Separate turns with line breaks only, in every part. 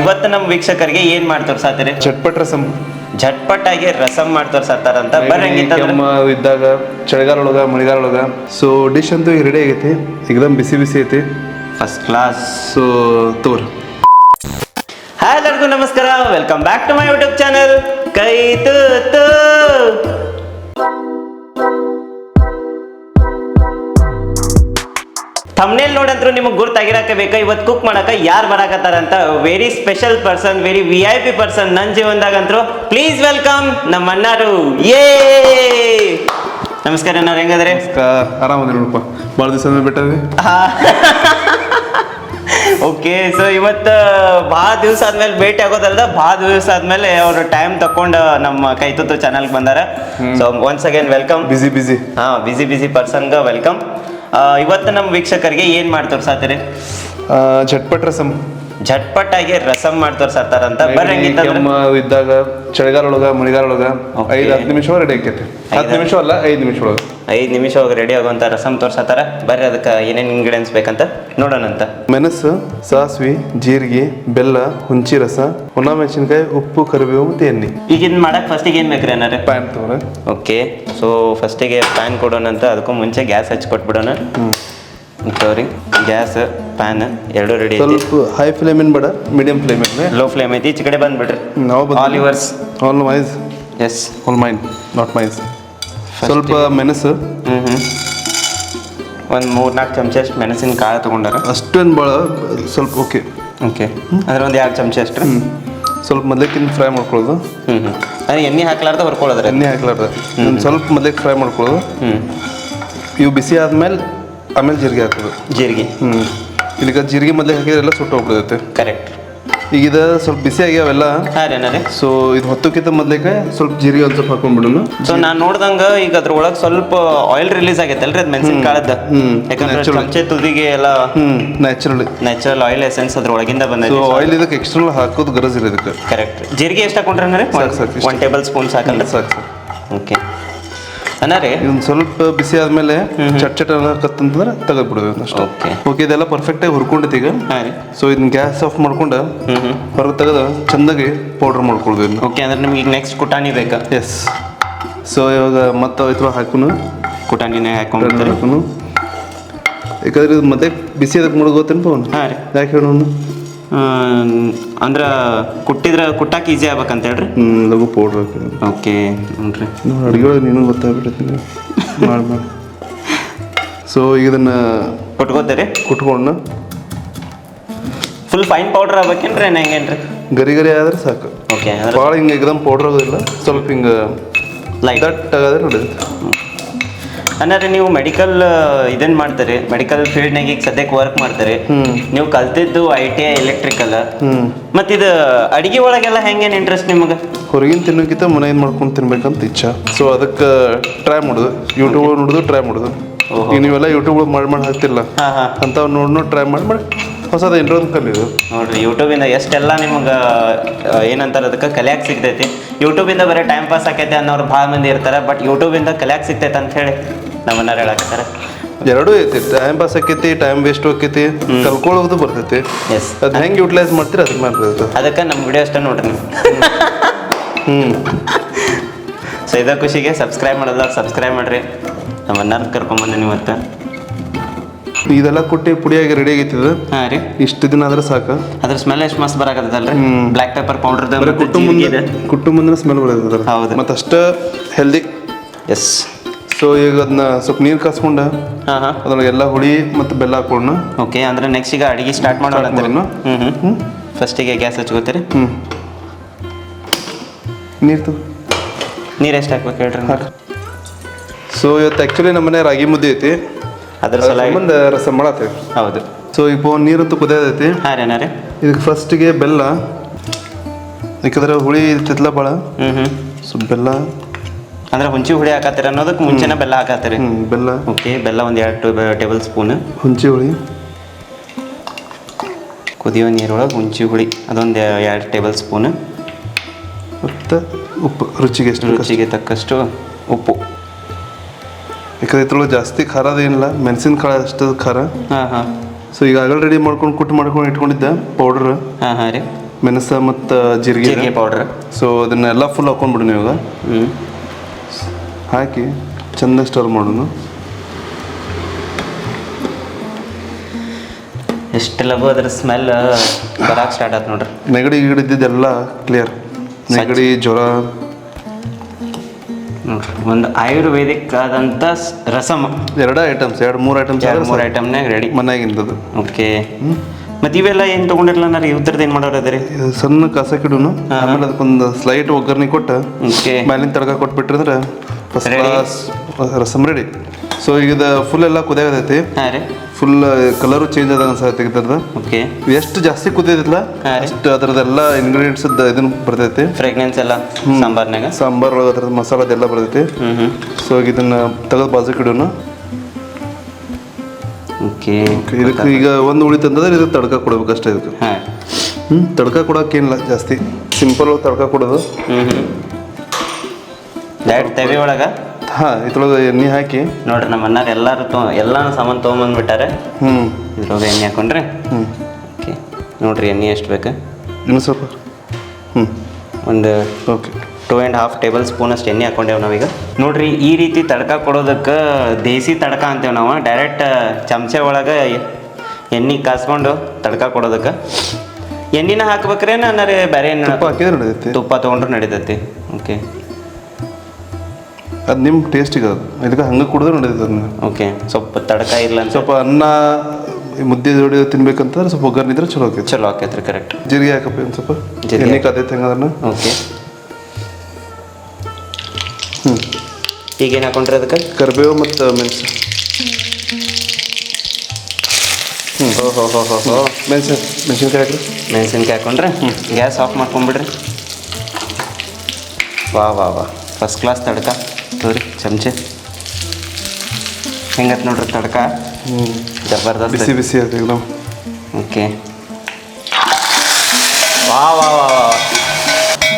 ಇವತ್ತು ನಮ್ಮ ವೀಕ್ಷಕರಿಗೆ ಏನ್ ಮಾಡಿ ತೋರ್ಸಾತಿರಿ
ಚಟ್ಪಟ್ ರಸಂ.
ಝಟ್ಪಟ್ಟಾಗಿ ರಸಂ ಮಾಡಿ ತೋರ್ಸಾತಾರಂತ ಅಂತ.
ನಮ್ಮ ಇದ್ದಾಗ ಚಳಿಗಾಲ ಒಳಗ ಮಳೆಗಾಲ ಒಳಗ ಸೊ ಡಿಶ್ ಅಂತೂ ರೆಡಿ ಆಗೈತಿ. ಎಕ್ದಮ್ ಬಿಸಿ ಬಿಸಿ ಐತಿ.
ಫಸ್ಟ್ ಕ್ಲಾಸ್
ಸೊ ತೋರ್.
ಹಾಯ್ ಎಲ್ಲರಿಗೂ ನಮಸ್ಕಾರ. Welcome back to my YouTube channel Kai Tuttu. Thumbnail ನೋಡಂತ್ರು ನಿಮಗೆ ಗುರ್ತಾಗಿರಕ್ಕೆ ಬೇಕಾ? ಇವತ್ತು ಕುಕ್ ಮಾಡಕ್ಕೆ ಯಾರು ಬರಾಕತ್ತಾರ ಅಂತ very special person very V I P person ನನ್ನ ಜೀವನದಾಗಂತರು. ಪ್ಲೀಸ್ ವೆಲ್ಕಮ್ ನಮ್ಮ ಅಣ್ಣಾರು ಏ ನಮಸ್ಕಾರ ಅಣ್ಣವ್ರು ಹೆಂಗದ್ರಿ?
ಆರಾಮದ ನೋಡಪ್ಪ. ಭಾಳ ದಿವಸ ಬಿಟ್ಟದ್ರಿ
ಓಕೆ ಸೊ ಇವತ್ತು ಭಾಳ ದಿವಸ ಆದ್ಮೇಲೆ ಭೇಟಿ ಆಗೋದಲ್ದ ಭಾಳ ದಿವಸ ಆದ್ಮೇಲೆ ಅವರು ಟೈಮ್ ತಕೊಂಡು ನಮ್ಮ ಕೈತುತ್ತು ಚಾನಲ್ಗೆ ಬಂದಾರ. ಸೊ ಒನ್ಸ್ ಅಗೇನ್ ವೆಲ್ಕಮ್
ಬಿಸಿ ಬಿಸಿ
ಹಾ ಬಿಸಿ ಬಿಸಿ ಪರ್ಸನ್ಗೆ ವೆಲ್ಕಮ್ ಇವತ್ತು ನಮ್ಮ ವೀಕ್ಷಕರಿಗೆ ಏನು ಮಾಡ್ತಾರೆ ತೋರ್ಸಾತಿರಿ?
ಚಟ್ಪಟ್ ರಸಂ.
ಝಟ್ಪಟ್ಟಾಗಿ ರಸಂ ಮಾಡ್ತಾರೆ ಸರ್ತಾರ ಅಂತ. ಹಂಗಿತ್ತಂದ್ರೆ.
ನಮ್ಮ ಇದ್ದಾಗ ಚಳಿಗಾಲ ಒಳಗ ಮಳೆಗಾಲ ಒಳಗ. ಐದು ಹತ್ತು ನಿಮಿಷ ರೆಡಿ ಆಕೈತಿ ಹತ್ತು ನಿಮಿಷ ಅಲ್ಲ ಐದು ನಿಮಿಷ ಒಳಗ.
ಐದು ನಿಮಿಷ ಹೋಗಿ ರೆಡಿ ಆಗುವಂಥ ರಸಂ ತೋರ್ಸತ್ತಾರ? ಬರ್ರಿ ಅದಕ್ಕೆ ಏನೇನು ಇಂಗ್ರೀಡಿಯನ್ಸ್ ಬೇಕಂತ ನೋಡೋಣಂತ
ಮೆಣಸು ಸಾಸ್ವಿ ಜೀರಿಗೆ ಬೆಲ್ಲ ಹುಂಚಿ ರಸ ಒಣ ಮೆಣಸಿನ್ಕಾಯಿ ಉಪ್ಪು ಕರಿಬೇವು ಮತ್ತೆ ಎಣ್ಣೆ.
ಈಗ ಇದು ಮಾಡಕ್ಕೆ ಫಸ್ಟಿಗೆ ಏನು ಬೇಕ್ರಿ ಏನಾರ
ಪ್ಯಾನ್ ತಗೋರ.
ಓಕೆ ಸೊ ಫಸ್ಟಿಗೆ ಪ್ಯಾನ್ ಕೊಡೋಣಂತ ಅದಕ್ಕೂ ಮುಂಚೆ ಗ್ಯಾಸ್ ಹಚ್ಚಿ ಕೊಟ್ಬಿಡೋಣ. ಸಾರಿ ಗ್ಯಾಸ್ ಪ್ಯಾನ್ ಎರಡು ರೆಡಿ
ಸ್ವಲ್ಪ ಹೈ ಫ್ಲೇಮ್ ಫ್ಲೇಮಿನ ಬೇಡ ಮೀಡಿಯಂ ಫ್ಲೇಮ್ ಏನ್
ಲೋ ಫ್ಲೇಮ್ ಐತಿ ಈಚೆ ಕಡೆ ಬಂದ್ಬಿಡ್ರಿ.
ನಾವು
all yours
all mice
is
all mine not mice ಸ್ವಲ್ಪ ಮೆಣಸು.
ಹ್ಞೂ ಹ್ಞೂ ಒಂದು ಮೂರು ನಾಲ್ಕು ಚಮಚ ಅಷ್ಟು ಮೆಣಸಿನ ಕಾಳು ತೊಗೊಂಡಾರ?
ಅಷ್ಟೊಂದು ಭಾಳ ಸ್ವಲ್ಪ ಓಕೆ.
ಓಕೆ. ಅದ್ರ ಒಂದು ಎರಡು ಚಮಚ ಅಷ್ಟು
ಸ್ವಲ್ಪ ತಿಂದು ಫ್ರೈ ಮಾಡ್ಕೊಳ್ಳೋದು.
ಹ್ಞೂ ಹ್ಞೂ ಅದೇ ಎಣ್ಣೆ ಹಾಕ್ಲಾರ್ದ ಬರ್ಕೊಳ್ಳೋದ್ರೆ
ಎಣ್ಣೆ ಹಾಕ್ಲಾರ್ದ. ಒಂದು ಸ್ವಲ್ಪ ಮೊದಲಕ್ಕೆ ಫ್ರೈ ಮಾಡ್ಕೊಳ್ಳೋದು.
ಹ್ಞೂ
ಇವು ಬಿಸಿ ಆದಮೇಲೆ ಆಮೇಲೆ ಜೀರಿಗೆ ಹಾಕೋದು.
ಜೀರಿಗೆ.
ಹ್ಞೂ ಇಲ್ಲಿಗೆ ಜೀರಿಗೆ ಮೊದಲೇ ಹಾಕಿದ್ರೆ ಸುಟ್ಟು ಹೋಗ್ಬಿಡುತ್ತೆ.
ಕರೆಕ್ಟ್
ಈಗ ಇದು ಸ್ವಲ್ಪ ಬಿಸಿ ಆಗ್ಯಾವೆಲ್ಲ.
ಹಾಂ ರೀ ಅಣ್ಣ ರೀ.
ಸೊ ಇದು ಹೊತ್ತಕ್ಕಿಂತ ಮೊದಲಿಗೆ ಸ್ವಲ್ಪ ಜೀರಿಗೆ ಒಂದು ಸ್ವಲ್ಪ ಹಾಕೊಂಡ್ಬಿಡೋಣ
ಸೊ ನಾನು ನೋಡ್ದಂಗ ಈಗ ಅದ್ರ ಒಳಗೆ ಸ್ವಲ್ಪ ಆಯಿಲ್ ರಿಲೀಸ್ ಆಗೈತಲ್ರಿ ಅದು ಮೆಣಸಿನ ಕಾಳದ. ಯಾಕಂದ್ರೆ
Natural.
ಚಮಚೆ ತುದಿಗೆ ಎಲ್ಲ
natural naturally
natural oil essence ಅದ್ರೊಳಗಿಂದ
so
ಬಂದೈತಿ
ಆಯಿಲ್ ಇದಕ್ಕೆ ಎಕ್ಸ್ಟ್ರಲ್ ಹಾಕೋದು ಗರಜ್ ಇರೋದಕ್ಕೆ
ಕರೆಕ್ಟ್ ಜೀರಿಗೆ ಎಷ್ಟು ಹಾಕೊಂಡ್ರೆ ರೀ?
ಸಾಕು, ಸಾಕು, ಇಷ್ಟು.
ಒನ್ ಟೇಬಲ್ ಸ್ಪೂನ್ ಸಾಕಲ್ಲ
ಸಾಕು ಸಾಕು.
ಓಕೆ ಅಣ್ಣ ರೀ?
ಸ್ವಲ್ಪ ಬಿಸಿ ಆದ್ಮೇಲೆ ಚಟ್ ಚಟ್ ಅನ್ನಕತ್ತಂತಂದ್ರೆ ಬಿಡ್ಬೇಕು ಅಷ್ಟೇ.
ಓಕೆ.
ಓಕೆ ಇದೆಲ್ಲ ಪರ್ಫೆಕ್ಟಾಗಿ ಹುರ್ಕೊಂಡೈತಿ ಈಗ.
ಹಾಂ ರೀ.
ಸೊ ಇದನ್ನ ಗ್ಯಾಸ್ ಆಫ್ ಮಾಡ್ಕೊಂಡು ಹೊರಗೆ ತೆಗೆದು ಚಂದಾಗಿ ಪೌಡ್ರ್ ಇದನ್ನ.
ಓಕೆ ಅಂದ್ರೆ ನಿಮ್ಗೆ ಈಗ ನೆಕ್ಸ್ಟ್ ಕುಟಾಣಿ ಬೇಕಾ?
ಎಸ್ ಸೊ ಇವಾಗ ಮತ್ತೆ ಇದ್ರ ಹಾಕೋನು.
ಕುಟಾಣಿನೇ ಹಾಕೊಂಡು
ಹಾಕೋನು. ಯಾಕಂದ್ರೆ ಇದು ಮತ್ತೆ ಬಿಸಿ ಅದಕ್ಕೆ ಮುಳುಗೋತೇನೆ ಪವನ್
ಹಾಂ ರೀ.
ಯಾಕೆ ಹೇಳೋನು?
ಅಂದ್ರೆ ಕುಟ್ಟಿದ್ರೆ ಕುಟ್ಟಾಕ ಈಸಿ ಆಗ್ಬೇಕಂತ ಹೇಳ್ರಿ?
ಲಘು ಪೌಡ್ರ್ ಓಕೆ
ಓಕೆ ನೋಡ್ರಿ.
ನೋಡಿ ಅಡುಗೆ ಒಳಗೆ ನೀನು ಗೊತ್ತಾಗ್ಬಿಟ್ಟೈತಿ ಮಾಡಿ ಮಾಡಿ. ಸೊ ಈಗ ಇದನ್ನು
ಕೊಟ್ಕೋತೀರಿ?
ಕುಟ್ಕೊಂಡು
ಫುಲ್ ಫೈನ್ ಪೌಡರ್ ಆಗ್ಬೇಕೇನ್ರಿ ಹೆಂಗೇನ್ರಿ?
ಗರಿ ಗರಿ ಆದ್ರೆ ಸಾಕು.
ಓಕೆ
ಭಾಳ ಹಿಂಗೆ ಎಕ್ದಮ್ ಪೌಡ್ರ್ ಆಗೋದಿಲ್ಲ ಸ್ವಲ್ಪ ಹಿಂಗೆ
ಲೈಕ್
ದಟ್ ಆಗೋದ್ರೆ ನಡೆಯುತ್ತೆ
ಅಂದ್ರೆ ನೀವು ಮೆಡಿಕಲ್ ಇದನ್ನ ಮಾಡ್ತಾರೆ. ಮೆಡಿಕಲ್ ಫೀಲ್ಡ್ನಾಗ ಈಗ ಸದ್ಯಕ್ಕೆ ವರ್ಕ್ ಮಾಡ್ತಾರೆ. ನೀವು ಕಲ್ತಿದ್ದು ಐ ಟಿ ಐ ಎಲೆಕ್ಟ್ರಿಕಲ್ ಮತ್ತು ಇದು ಅಡಿಗೆ ಒಳಗೆಲ್ಲ ಹೆಂಗೇನ್ ಇಂಟ್ರೆಸ್ಟ್ ನಿಮಗೆ?
ಹೊರಗಿನ ತಿನ್ನೋಕ್ಕಿಂತ ಮನೆಯಿಂದ ಮಾಡ್ಕೊಂಡು ತಿನ್ಬೇಕಂತ ಇಚ್ಛಾ. ಸೊ ಅದಕ್ಕೆ ಟ್ರೈ ಮಾಡೋದು. ಯೂಟ್ಯೂಬ್ ನೋಡುದು ಟ್ರೈ ಮಾಡೋದು. ಈಗ ನೀವೆಲ್ಲ ಯೂಟ್ಯೂಬ್ ಮಾಡಿ ಮಾಡಿ ಹಾಕ್ತಿಲ್ಲ. ಅಂಥವು ನೋಡಿ ನೋಡಿ ಟ್ರೈ ಮಾಡಿ ಮಾಡಿ ಹೊಸದು ಏನೋ ಒಂದು ಕಲಿಯೋದು.
ನೋಡ್ರಿ ಯೂಟ್ಯೂಬಿಂದ ಎಷ್ಟೆಲ್ಲ ನಿಮ್ಗೆ ಏನಂತಾರೆ ಅದಕ್ಕೆ ಕಲಿಯಾಕೆ ಸಿಗ್ತೈತಿ. ಯೂಟ್ಯೂಬಿಂದ ಬರೀ ಟೈಮ್ ಪಾಸ್ ಆಕೈತೆ ಅನ್ನೋರು ಭಾಳ ಮಂದಿ ಇರ್ತಾರೆ ಬಟ್ ಯೂಟ್ಯೂಬಿಂದ ಕಲಿಯಾಕ್ ಸಿಗ್ತೈತೆ ಅಂತ ಹೇಳಿ. ನಮ್ಮನ್ನ ಹೇಳಾಕತ್ತಾರ.
ಎರಡೂ ಐತಿ ಟೈಮ್ ಪಾಸ್ ಆಕೈತಿ ಟೈಮ್ ವೇಸ್ಟ್ ಆಕೈತಿ ಕಲ್ಕೊಳ್ಳೋದು ಬರ್ತೈತಿ.
ಎಸ್
ಅದು ಹೆಂಗೆ ಯೂಟಿಲೈಸ್ ಮಾಡ್ತೀರಿ ಅದ್ರ ಮೇಲೆ ಇರ್ತೈತೆ
ಅದಕ್ಕೆ ನಮ್ಮ ವಿಡಿಯೋ ಅಷ್ಟೇ ನೋಡ್ರಿ ನೀವು.
ಹ್ಞೂ
ಸೊ ಇದ ಖುಷಿಗೆ ಸಬ್ಸ್ಕ್ರೈಬ್ ಮಾಡೋದ ಸಬ್ಸ್ಕ್ರೈಬ್ ಮಾಡ್ರಿ. ನಮ್ಮನ್ನ ಕರ್ಕೊಂಬಂದಿನಿ ಇವತ್ತು
ಇದೆಲ್ಲ ಕೊಟ್ಟಿ ಪುಡಿಯಾಗಿ ರೆಡಿ ಆಗೈತಿದ
ಹಾಂ ರೀ.
ಇಷ್ಟು ದಿನ ಆದ್ರೆ ಸಾಕು.
ಅದ್ರ ಸ್ಮೆಲ್ ಎಷ್ಟು ಮಸ್ತ್ ಬರಾಕತ್ತದಲ್ರಿ?
ರೀ
ಬ್ಲ್ಯಾಕ್ ಪೆಪ್ಪರ್ ಪೌಡರ್
ಬರೀ ಮುಂದೆ ಕುಟ್ಟು ಮುಂದೆ ಸ್ಮೆಲ್ ಬರ್ತೈತೆ
ಹೌದು.
ಮತ್ತೆ ಅಷ್ಟು ಹೆಲ್ದಿ
ಎಸ್
ಸೊ ಈಗ ಅದನ್ನ ಸ್ವಲ್ಪ ನೀರು ಕಾಸ್ಕೊಂಡು
ಹಾಂ ಹಾಂ.
ಅದ್ರೊಳಗೆಲ್ಲ ಹುಳಿ ಮತ್ತು ಬೆಲ್ಲ ಹಾಕೊಂಡು
ಓಕೆ ಅಂದ್ರೆ ನೆಕ್ಸ್ಟ್ ಈಗ ಅಡಿಗೆ ಸ್ಟಾರ್ಟ್ ಮಾಡೋಣ. ಅಂತೀರಿ
ಮಾಡೋಣ.
ಹ್ಞೂ ಹ್ಞೂ ಫಸ್ಟಿಗೆ ಗ್ಯಾಸ್ ಹಚ್ಕೋತೀರಿ?
ಹ್ಞೂ ನೀರು ತಗೋ.
ನೀರು ಎಷ್ಟು ಹಾಕ್ಬೇಕು ಹೇಳ್ರಿ
ಸೊ ಇವತ್ತು ಆ್ಯಕ್ಚುಲಿ ನಮ್ಮ ಮನೆ ರಾಗಿ ಮುದ್ದೆ ಐತಿ.
ಅದ್ರ ಸಲ
ಸಂಬಂಧ ರಸ ಮಾಡತ್ತೇವೆ
ಹೌದು.
ಸೊ ಈಗ ನೀರಂತೂ ಕುದಿಯೋದೈತಿ
ಹಾಂ ರೀ ಅಣ್ಣ ರೀ.
ಇದಕ್ಕೆ ಫಸ್ಟಿಗೆ ಬೆಲ್ಲ. ಯಾಕಂದ್ರೆ ಹುಳಿ ಇರ್ತಿತ್ತಲ್ಲ ಭಾಳ
ಹ್ಞೂ ಹ್ಞೂ
ಸ್ವಲ್ಪ ಬೆಲ್ಲ.
ಅಂದ್ರೆ ಹುಂಚಿ ಹುಳಿ ಹಾಕತ್ತೀರಿ ಅನ್ನೋದಕ್ಕೆ ಮುಂಚೆನೇ ಬೆಲ್ಲ ಹಾಕತ್ತೀರಿ.
ಬೆಲ್ಲ.
ಓಕೆ ಬೆಲ್ಲ ಒಂದು ಎರಡು ಟೇಬಲ್ ಸ್ಪೂನ್.
ಹುಂಚಿ ಹುಳಿ.
ಕುದಿಯೋ ನೀರೊಳಗೆ ಹುಂಚಿ ಹುಳಿ ಅದೊಂದು ಎರಡು ಟೇಬಲ್ ಸ್ಪೂನ್.
ಮತ್ತು ಉಪ್ಪು ರುಚಿಗೆ ಎಷ್ಟು
ರುಚಿಗೆ ತಕ್ಕಷ್ಟು ಉಪ್ಪು.
ಯಾಕಂದ್ರೆ ಇದ್ರೊಳಗೆ ಜಾಸ್ತಿ ಖಾರ ಅದೇನಿಲ್ಲ ಮೆಣಸಿನಕಾಳು ಅಷ್ಟು ಖಾರ.
ಹಾಂ ಹಾಂ.
ಸೊ ಈಗ ಆಗಲ್ ರೆಡಿ ಮಾಡ್ಕೊಂಡು ಕುಟ್ಟು ಮಾಡ್ಕೊಂಡು ಇಟ್ಕೊಂಡಿದ್ದೆ ಪೌಡ್ರ್
ಹಾಂ ಹಾಂ ರೀ.
ಮೆಣಸು ಮತ್ತು ಜೀರಿಗೆ.
ಪೌಡ್ರ್
ಸೊ ಅದನ್ನೆಲ್ಲ ಫುಲ್ ಹಾಕೊಂಡ್ಬಿಡು ನೀವು.
ಹ್ಞೂ
ಹಾಕಿ ಚಂದ ಸ್ಟೋರ್ ಮಾಡೋಣ.
ಎಷ್ಟು ಲಭ ಅದ್ರ ಸ್ಮೆಲ್ ಬರಾಕ್ ಸ್ಟಾರ್ಟ್ ಆಯ್ತು ನೋಡ್ರಿ.
ನೆಗಡಿ ಗಿಡದಿದ್ದೆಲ್ಲ ಕ್ಲಿಯರ್ ನೆಗಡಿ ಜ್ವರ.
ನೋಡ್ರಿ ಒಂದು ಆಯುರ್ವೇದಿಕ್ ಆದಂಥ ರಸಮ್.
ಎರಡು ಐಟಮ್ಸ್ ಎರಡು ಮೂರು ಐಟಮ್ಸ್
ಎರಡು ಮೂರು ಐಟಮ್ನಾಗ ರೆಡಿ
ಮನೆಯಾಗಿಂದದು
ಓಕೆ. ಮತ್ತು ಇವೆಲ್ಲ ಏನು ತೊಗೊಂಡಿರಲ್ಲ ನಾನು ಇವ್ರದ್ದು ಏನು ಮಾಡೋರು ಅದ್ರಿ?
ಸಣ್ಣ ಕಸ ಕಿಡುನು. ಆಮೇಲೆ ಅದಕ್ಕೊಂದು ಸ್ಲೈಟ್ ಒಗ್ಗರಣೆ ಕೊಟ್ಟು.
ಓಕೆ.
ಮ್ಯಾಲಿನ ತಡಕ ಕೊಟ್ಬಿಟ್ರೆ ಅಂದ್ರೆ first. Class rasam ready so ಈಗ ಫುಲ್ ಎಲ್ಲ ಕುದಿಯಾಗತೈತಿ?
ಹಾಂ ರೀ.
ಫುಲ್ ಕಲರು ಚೇಂಜ್ ಆದ ಅನ್ಸತ್ತೆ ಇದ್ರದ್ದು?
ಓಕೆ
ಎಷ್ಟು ಜಾಸ್ತಿ ಕುದಿಯೋದಿಲ್ಲ. ಅಷ್ಟು ಅದರದ್ದೆಲ್ಲ ಇಂಗ್ರೀಡಿಯೆಂಟ್ಸ್ ಇದನ್ನು ಬರ್ತೈತಿ.
ಫ್ರೆಗ್ನೆನ್ಸ್ ಎಲ್ಲ ಸಾಂಬಾರ್ನಾಗ?
ಸಾಂಬಾರ್ ಒಳಗೆ ಅದ್ರದ್ದು ಮಸಾಲದೆಲ್ಲ ಬರ್ತೈತಿ. ಸೊ ಈಗ ಇದನ್ನ ತೆಗೆದು ಬಾಜುಕ್ ಇಡೋಣ.
ಓಕೆ
ಇದಕ್ಕೆ ಈಗ ಒಂದು ಉಳಿತಂದ್ರೆ ಇದಕ್ಕೆ ತಡ್ಕ ಕೊಡ್ಬೇಕು ಅಷ್ಟೇ ಇದಕ್ಕೆ.
ಹಾಂ
ಹ್ಞೂ ತಡ್ಕ ಕೊಡೋಕ್ಕೇನಿಲ್ಲ ಜಾಸ್ತಿ. ಸಿಂಪಲ್ ತಡಕ ಕೊಡೋದು.
ಹ್ಞೂ ಡೈರೆಕ್ಟ್ ತೆವಿ ಒಳಗೆ?
ಹಾಂ ಇದ್ರೊಳಗೆ ಎಣ್ಣೆ ಹಾಕಿ.
ನೋಡ್ರಿ ನಮ್ಮ ಅನ್ನಾರ ಎಲ್ಲರೂ ತೊ ಎಲ್ಲ ಸಾಮಾನು ತೊಗೊಂಬಂದ್ಬಿಟ್ಟಾರೆ.
ಹ್ಞೂ
ಇದ್ರೊಳಗೆ ಎಣ್ಣೆ ಹಾಕೊಂಡ್ರಿ?
ಹ್ಞೂ
ಓಕೆ. ನೋಡ್ರಿ ಎಣ್ಣೆ ಎಷ್ಟು ಬೇಕು?
ಇನ್ನು ಸ್ವಲ್ಪ. ಹ್ಞೂ
ಒಂದು
okay.
Two and half tablespoon ಅಷ್ಟು ಎಣ್ಣೆ ಹಾಕೊಂಡೇವೆ ನಾವೀಗ. ನೋಡ್ರಿ ಈ ರೀತಿ ತಡ್ಕ ಕೊಡೋದಕ್ಕೆ ದೇಸಿ ತಡ್ಕ ಅಂತೇವೆ ನಾವು. ಡೈರೆಕ್ಟ್ ಚಮಚೆ ಒಳಗೆ ಎಣ್ಣೆ ಕಾಸ್ಕೊಂಡು ತಡ್ಕ ಕೊಡೋದಕ್ಕೆ. ಎಣ್ಣೆನ ಹಾಕ್ಬೇಕ್ರೆ ಅನ್ನಾರೇ ಬೇರೆ ಎಣ್ಣೆ
ತುಪ್ಪ ಹಾಕಿದ್ರೆ
ತುಪ್ಪ ತೊಗೊಂಡ್ರೆ ನಡೀತೈತಿ ಓಕೆ.
ಅದು ನಿಮ್ಮ ಟೇಸ್ಟಿಗೆ ಅದು. ಇದಕ್ಕೆ ಹಂಗೆ ಕುಡಿದ್ರೆ ನಡೀತದೆ ಅದನ್ನ.
ಓಕೆ ಸ್ವಲ್ಪ ತಡಕ ಇಲ್ಲ ಅಂತ.
ಸ್ವಲ್ಪ ಅನ್ನ ಮುದ್ದೆ ಜೋಡಿ ತಿನ್ಬೇಕಂತಂದ್ರೆ ಸ್ವಲ್ಪ ಒಗ್ಗರಣೆ ಇದ್ರೆ ಚಲೋ ಆಕೈತಿ.
ಚಲೋ ಆಕೈತ್ರಿ ಕರೆಕ್ಟ್
ಜೀರಿಗೆ ಹಾಕಪ್ಪ ಒಂದು ಸ್ವಲ್ಪ.
ಜೀರಿಗೆ.
ಎಣ್ಣೆ ಕಾದೈತೆ ಅದನ್ನ.
ಓಕೆ
ಹ್ಞೂ
ಈಗೇನು ಹಾಕೊಂಡ್ರಿ ಅದಕ್ಕೆ?
ಕರಿಬೇವು ಮತ್ತು ಮೆಣಸು. ಹ್ಞೂ
ಹೋ ಹೋ ಹೋ ಹೋ ಹೋ.
ಮೆಣಸು ಮೆಣಸಿನ್ಕಾಯಿ ಹಾಕ್ರಿ.
ಮೆಣಸಿನ್ಕಾಯಿ ಹಾಕೊಂಡ್ರೆ? ಗ್ಯಾಸ್ ಆಫ್ ಮಾಡ್ಕೊಂಬಿಡ್ರಿ. ವಾ ವಾ ವಾ. First class tadka. ತೋರಿ ಚಮಚ. ಹೆಂಗತ್ ನೋಡ್ರಿ ತಡಕ? ಜಬರ್ದಸ್ತ.
ಬಿಸಿ ಬಿಸಿ ನಾವು
ಓಕೆ. ವಾ ವಾ ವಾ ವಾ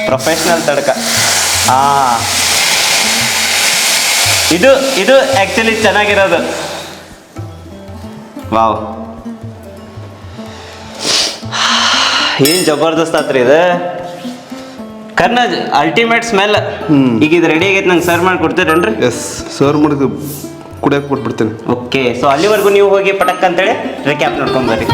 ಪ್ರೊಫೆಷ್ನಲ್ ತಡಕ. ಹಾಂ ಇದು ಇದು ಆ್ಯಕ್ಚುಲಿ ಚೆನ್ನಾಗಿರೋದು. ವಾವ್. ಏನು ಜಬರ್ದಸ್ತ್ ಆತ್ರಿ ಇದು? ಕರ್ನಾಜ್ ಅಲ್ಟಿಮೇಟ್ ಸ್ಮೆಲ್ ಈಗ ಇದು ರೆಡಿ ಆಗೈತೆ ನಂಗೆ ಸರ್ವ್ ಮಾಡಿ ಕೊಡ್ತೀರೇನ್ರಿ?
ಎಸ್ ಸರ್ವ್ ಮಾಡಿದ್ರು ಕುಡಿಯಕ್ಕೆ ಕೊಟ್ಬಿಡ್ತೇನೆ.
ಓಕೆ ಸೊ ಅಲ್ಲಿವರೆಗೂ ನೀವು ಹೋಗಿ ಪಟಕ್ ಅಂತೇಳಿ ರೆಕ್ಯಾಪ್ ನೋಡ್ಕೊಂಬರ್ರಿ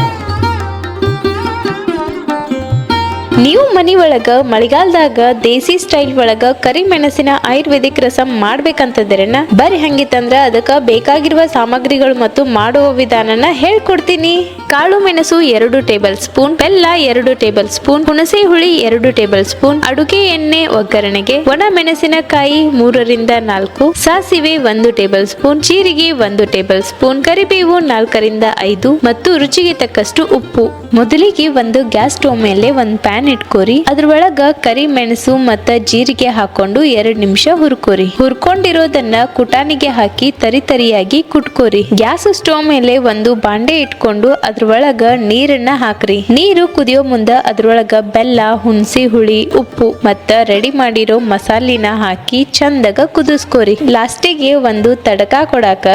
ನೀವು ಮನೆ ಒಳಗೆ, ಮಳೆಗಾಲದಾಗ, ದೇಸಿ ಸ್ಟೈಲ್ ಒಳಗ ಕರಿಮೆಣಸಿನ ಆಯುರ್ವೇದಿಕ್ ರಸಂ ಮಾಡ್ಬೇಕಂತಂದ್ರನ ಬರೀ ಹಂಗಿತ್ತಂದ್ರ ಅದಕ್ಕ ಬೇಕಾಗಿರುವ ಸಾಮಗ್ರಿಗಳು ಮತ್ತು ಮಾಡುವ ವಿಧಾನನ ಹೇಳ್ಕೊಡ್ತೀನಿ. ಕಾಳು ಮೆಣಸು ಎರಡು ಟೇಬಲ್ ಸ್ಪೂನ್, ಬೆಲ್ಲ ಎರಡು ಟೇಬಲ್ ಸ್ಪೂನ್, ಹುಣಸೆ ಹುಳಿ ಎರಡು ಟೇಬಲ್ ಸ್ಪೂನ್, ಅಡುಗೆ ಎಣ್ಣೆ ಒಗ್ಗರಣೆಗೆ ಒಣ ಮೆಣಸಿನಕಾಯಿ ಮೂರರಿಂದ ನಾಲ್ಕು, ಸಾಸಿವೆ ಒಂದು ಟೇಬಲ್ ಸ್ಪೂನ್, ಜೀರಿಗೆ ಒಂದು ಟೇಬಲ್ ಸ್ಪೂನ್, ಕರಿಬೇವು ನಾಲ್ಕರಿಂದ ಐದು ಮತ್ತು ರುಚಿಗೆ ತಕ್ಕಷ್ಟು ಉಪ್ಪು. ಮೊದಲಿಗೆ ಒಂದು ಗ್ಯಾಸ್ ಸ್ಟವ್ ಮೇಲೆ ಒಂದು ಪ್ಯಾನ್ ಇಟ್ಕೋರಿ. ಅದ್ರೊಳಗ ಕರಿ ಮೆಣಸು ಮತ್ತ ಜೀರಿಗೆ ಹಾಕೊಂಡು ಎರಡ್ ನಿಮಿಷ ಹುರ್ಕೋರಿ. ಹುರ್ಕೊಂಡಿರೋದನ್ನ ಕುಟಾನಿಗೆ ಹಾಕಿ ತರಿ ತರಿಯಾಗಿ ಕುಟ್ಕೋರಿ. ಗ್ಯಾಸ್ ಸ್ಟೋವ್ ಮೇಲೆ ಒಂದು ಬಾಂಡೆ ಇಟ್ಕೊಂಡು ಅದ್ರೊಳಗ ನೀರನ್ನ ಹಾಕ್ರಿ. ನೀರು ಕುದಿಯೋ ಮುಂದ ಅದ್ರೊಳಗ ಬೆಲ್ಲ, ಹುಣಸಿ ಹುಳಿ, ಉಪ್ಪು ಮತ್ತ ರೆಡಿ ಮಾಡಿರೋ ಮಸಾಲಿನ ಹಾಕಿ ಚಂದಗ ಕುದಿಸ್ಕೋರಿ. ಲಾಸ್ಟಿಗೆ ಒಂದು ತಡಕ ಕೊಡಾಕ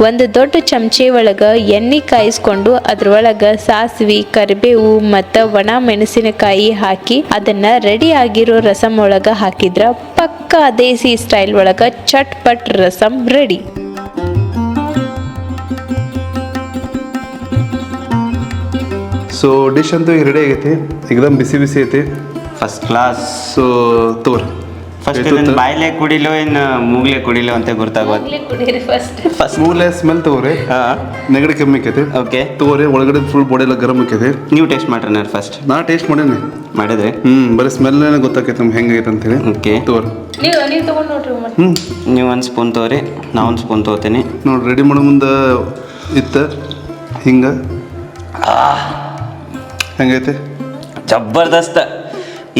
ಒಂದು ದೊಡ್ಡ ಚಮಚೆ ಒಳಗ ಎಣ್ಣೆ ಕಾಯಿಸ್ಕೊಂಡು ಅದ್ರೊಳಗ ಸಾಸಿವೆ ಕರಿಬೇವು ಮತ್ತು ಒಣ ಮೆಣಸಿನಕಾಯಿ ಹಾಕಿ ಅದನ್ನ ರೆಡಿ ಆಗಿರೋ ರಸಂ ಒಳಗೆ ಹಾಕಿದ್ರ ಪಕ್ಕಾ ದೇಸಿ ಸ್ಟೈಲ್ ಒಳಗ ಚಟ್ಪಟ್ ರಸಂ ರೆಡಿ
ಸೊ ಡಿಶ್ ಅಂತೂ ರೆಡಿ ಆಗೈತಿ. ಎಕ್ದಮ್ ಬಿಸಿ ಬಿಸಿ ಐತಿ.
ಫಸ್ಟ್ ಕ್ಲಾಸ್
ತೋರ್.
ಫಸ್ಟ್ ಇದನ್ನ ಬಾಯ್ಲೆ ಕುಡಿಲೋ ಇನ್ನು ಮೂಗ್ಲೆ ಕುಡಿಲೋ ಅಂತ ಗೊತ್ತಾಗೋದು ಫಸ್ಟ್ ಫಸ್ಟ್
ಮೂಲೆ ಸ್ಮೆಲ್ ತಗೋರಿ.
ಹಾಂ.
ನೆಗಡಿ ಕಮ್ಮಿ ಆಕೈತಿ.
ಓಕೆ
ತಗೋರಿ ಒಳಗಡೆ ಫುಲ್ ಬಾಡಿ ಎಲ್ಲ ಗರಂ ಆಕೈತಿ.
ನೀವು ಟೇಸ್ಟ್ ಮಾಡ್ರಿ ಫಸ್ಟ್
ನಾ ಟೇಸ್ಟ್ ಮಾಡೇನಿ.
ಮಾಡಿದ್ರೆ?
ಹ್ಞೂ ಬರೀ ಸ್ಮೆಲ್ ಗೊತ್ತಾಕೈತಿ ನಮ್ಗೆ ಹೆಂಗೈತೆ ಅಂತೇಳಿ.
ಓಕೆ
ತಗೋರಿ.
ನೀವು ನೀವು ತಗೊಂಡ್ ನೋಡ್ರಿ
ಹ್ಞೂ
ನೀವು ಒಂದು ಸ್ಪೂನ್ ತೋರಿ ನಾ ಒಂದು ಸ್ಪೂನ್ ತಗೋತೀನಿ.
ನೋಡಿ ರೆಡಿ ಮಾಡೋ ಮುಂದೆ ಇತ್ತ ಹಿಂಗೆ. ಹೆಂಗೈತೆ?
ಜಬರ್ದಸ್ತ.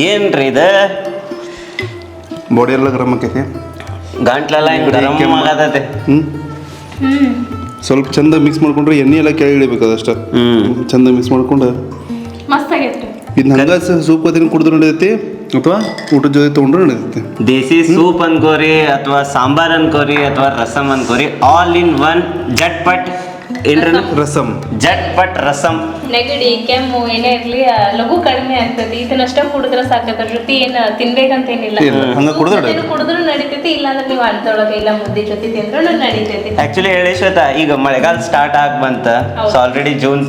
ಏನ್ರಿ ಇದು?
ಬಾಡಿ ಎಲ್ಲ ಗರಂ ಆಕೈತಿ?
ಗಂಟ್ಲೆಲ್ಲ ಹಿಂಗೆ ಗರಂ ಆಗತೈತೆ.
ಹ್ಞೂ ಸ್ವಲ್ಪ ಚಂದ ಮಿಕ್ಸ್ ಮಾಡ್ಕೊಂಡ್ರೆ ಎಣ್ಣೆ ಎಲ್ಲ ಕೆಳಗೆ ಇಳಿಬೇಕು ಅದಷ್ಟು.
ಹ್ಞೂ
ಚಂದ ಮಿಕ್ಸ್ ಮಾಡ್ಕೊಂಡು.
ಮಸ್ತ್ ಆಗೈತ್ರಿ
ಇದನ್ನ ಹಂಗ ಸೂಪ್ ಅದನ್ನ ಕುಡಿದ್ರು ನಡೆದೈತಿ ಅಥವಾ ಊಟದ ಜೊತೆ ತೊಗೊಂಡ್ರೆ ನಡೆದೈತಿ?
ದೇಸಿ ಸೂಪ್ ಅನ್ಕೋರಿ ಅಥವಾ ಸಾಂಬಾರ್ ಅನ್ಕೋರಿ ಅಥವಾ ರಸಮ್ ಅನ್ಕೋರಿ ಆಲ್ ಇನ್ ಒನ್ ಜಟ್ ಪಟ್ ಏನ್ರನ
ರಸಂ.
ಜಟ್ ಪಟ್ ರಸಂ.
ನೆಗಡಿ ಕೆಮ್ಮು ಏನೇ ಇರ್ಲಿ ಆ, ಲಘು ಕಡಿಮೆ ಆಗ್ತದೆ ಇದನ್ನಷ್ಟೇ ಕುಡಿದ್ರೆ ಸಾಕದ್ರ ಜೊತೆ ಏನ್ ತಿನ್ಬೇಕಂತ ಏನಿಲ್ಲ.
ಇಲ್ಲ ಹಂಗ ಕುಡಿದ್ರೆ
ಇದನ್ನ ಕುಡಿದ್ರು ನಡೀತೈತಿ ಇಲ್ಲಾಂದ್ರೆ ನೀವು ಅಡ್ದೊಳಗೆ ಇಲ್ಲ ಮುದ್ದೆ ಜೊತೆ ತಿಂದ್ರು ನಡೀತೈತಿ.
ಆಕ್ಚುಲಿ ಹೇಳಿ ಶ್ವೇತಾ ಈಗ ಮಳೆಗಾಲ ಸ್ಟಾರ್ಟ್ ಆಗ್ ಬಂತ.
ಹೌದು.
ಸೊ ಆಲ್ರೆಡಿ ಜೂನ್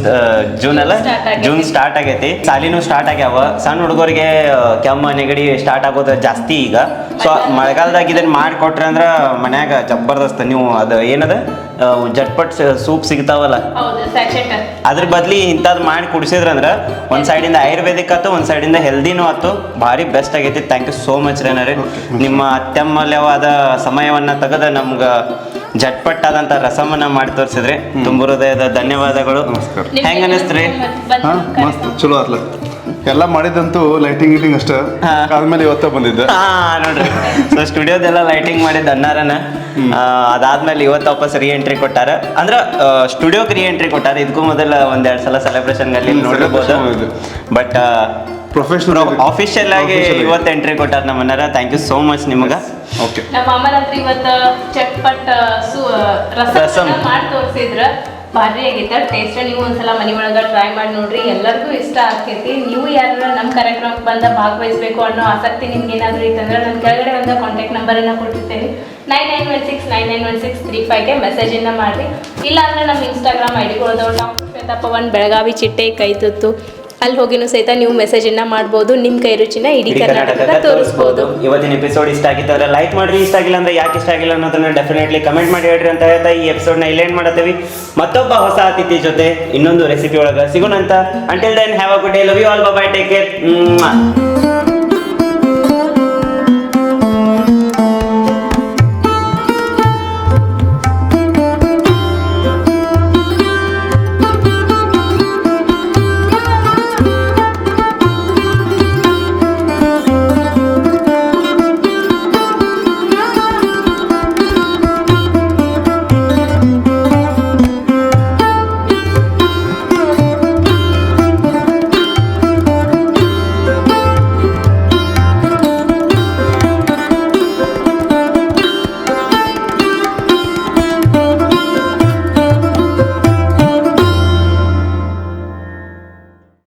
ಜೂನ್ ಅಲ್ಲ?
Start ಆಗೈತಿ.
ಜೂನ್ ಸ್ಟಾರ್ಟ್ ಆಗೈತಿ. ಸಾಲಿನೂ ಸ್ಟಾರ್ಟ್ ಆಗ್ಯಾವ. ಸಣ್ಣ ಹುಡುಗರಿಗೆ ಆ, ಕೆಮ್ಮ ನೆಗಡಿ ಸ್ಟಾರ್ಟ್ ಆಗೋದು ಜಾಸ್ತಿ ಈಗ. ಸೊ ಮಳೆಗಾಲದಾಗ ಇದನ್ನ ಮಾಡಿಕೊಟ್ರೆ ಅಂದ್ರ ಮನ್ಯಾಗ ಜಬರ್ದಸ್ತ್ ನೀವು ಅದು ಏನದ? ಜಟ್ಪಟ್ ಸೂಪ್ ಸಿಗ್ತಾವಲ್ಲ?
ಹೌದು ಸ್ಯಾಚೆಟ್
ಅದ್ರ ಬದ್ಲಿ ಇಂಥದ್ ಮಾಡಿ ಕುಡಿಸಿದ್ರಂದ್ರ ಒಂದ್ ಸೈಡಿಂದ ಆಯುರ್ವೇದಿಕ್ ಆತು ಒಂದ್ ಸೈಡಿಂದ ಹೆಲ್ದಿನೂ ಆತು ಭಾರಿ ಬೆಸ್ಟ್ ಆಗೈತಿ. ಥ್ಯಾಂಕ್ ಯು ಸೋ ಮಚ್ ರೇನರಿ ನಿಮ್ಮ ಅತ್ಯಮೂಲ್ಯವಾದ ಸಮಯವನ್ನ ತೆಗೆದ ನಮ್ಗ ಜಟ್ಪಟ್ ಆದಂತ ರಸಮನ್ನ ಮಾಡಿ ತೋರಿಸಿದ್ರಿ. ತುಂಬ ಹೃದಯದ ಧನ್ಯವಾದಗಳು. ಹೆಂಗ ಅನಿಸ್ತ್ರಿ?
ಹಾ ಮಸ್ತ್. ಚಲೋ ಆತ್ಲ? ಎಲ್ಲ ಮಾಡಿದಂತೂ ಲೈಟಿಂಗ್ ಗೀಟಿಂಗ್ ಅಷ್ಟ. ಆದ್ಮೇಲೆ ಇವತ್ತ ಬಂದಿದ್ದೆ.
ಹಾ ನೋಡ್ರಿ ಸೊ ಸ್ಟುಡಿಯೋದೆಲ್ಲ ಲೈಟಿಂಗ್ ಮಾಡಿದ್ದ ಅನ್ನಾರನ ಅದಾದ್ಮೇಲೆ ಇವತ್ತು ವಾಪಸ್ ರೀ ಎಂಟ್ರಿ ಕೊಟ್ಟಾರ. ಅಂದ್ರ ಸ್ಟುಡಿಯೋಗೆ ರೀ ಎಂಟ್ರಿ ಕೊಟ್ಟಾರ. ಇದಕ್ಕೂ ಮೊದಲ ಒಂದೆರಡು ಸಲ ಸೆಲೆಬ್ರೇಷನ್ ಅಲ್ಲಿ ನೋಡಿರ್ಬೋದು. ಬಟ್
ಪ್ರೊಫೆಷನಲ್
ಆಫಿಷಿಯಲ್ ಆಗಿ ಇವತ್ತು ಎಂಟ್ರಿ ಕೊಟ್ಟಾರ ನಮ್ಮನ್ನಾರ ಥ್ಯಾಂಕ್ ಯು ಸೋ ಮಚ್ ನಿಮಗೆ.
ಓಕೆ
ನಮ್ಮ ಅಮ್ಮನ ಹತ್ರ ಇವತ್ತ ಚಟ್ಪಟ್.
ರಸಂ
ಮಾಡಿ ತೋರಿಸಿದ್ರ. ಭಾರಿ ಆಗೈತೆ ಟೇಸ್ಟ್ ನೀವು ಒಂದ್ಸಲ ಮನೆ ಒಳಗೆ ಟ್ರೈ ಮಾಡಿ ನೋಡ್ರಿ. ಎಲ್ಲರಿಗೂ ಇಷ್ಟ ಆಗ್ತೈತಿ. ನೀವು ಯಾರು ನಮ್ಮ ಕಾರ್ಯಕ್ರಮಕ್ಕೆ ಬಂದ ಭಾಗವಹಿಸಬೇಕು ಅನ್ನೋ ಆಸಕ್ತಿ ನಿಮ್ಗೆ ಏನಾದರೂ ಇತ್ತಂದ್ರೆ ನನ್ನ ಕೆಳಗಡೆ ಒಂದು ಕಾಂಟ್ಯಾಕ್ಟ್ ನಂಬರನ್ನು ಕೊಟ್ಟಿರ್ತೇನೆ. Nine nine one six nine nine one six three ಫೈವ್ಗೆ ಮೆಸೇಜನ್ನು ಮಾಡಿರಿ. ಇಲ್ಲಾಂದ್ರೆ ನಮ್ಮ ಇನ್ಸ್ಟಾಗ್ರಾಮ್ ಐ ಡಿಗಳದವ್ರು ಡಾಕ್ಟರ್ ಶ್ವೇತಾ ಪವನ್ ಬೆಳಗಾವಿ ಚಿಟ್ಟೆ ಕೈ ತುತ್ತು. ಅಲ್ಲಿ ಹೋಗಿನೂ ಸಹಿತ ನೀವು ಮೆಸೇಜ್ ಇನ್ನ ಮಾಡಬಹುದು ನಿಮ್ಮ ಕೈ ರುಚಿನ ಇಡೀ ಕರ್ನಾಟಕ ತೋರಿಸಬಹುದು
ಇವತ್ತಿನ ಎಪಿಸೋಡ್ ಇಷ್ಟ ಆಗಿತ್ತಂದ್ರೆ ಲೈಕ್ ಮಾಡ್ರಿ ಇಷ್ಟ ಆಗಿಲ್ಲ ಅಂದ್ರೆ ಯಾಕೆ ಇಷ್ಟ ಆಗಿಲ್ಲ ಅನ್ನೋದನ್ನ ಡೆಫಿನೆಟ್ಲಿ ಕಮೆಂಟ್ ಮಾಡಿ ಹೇಳ್ರಿ ಅಂತ ಹೇಳ್ತಾ ಈ ಎಪಿಸೋಡ್ನ ಇಲ್ಲೇನ್ ಮಾಡತ್ತೀವಿ. ಮತ್ತೊಬ್ಬ ಹೊಸ ಅತಿಥಿ ಜೊತೆ ಇನ್ನೊಂದು ರೆಸಿಪಿ ಒಳಗ ಸಿಗೋಣ ಅಂತ until then have a good day love you all bye take care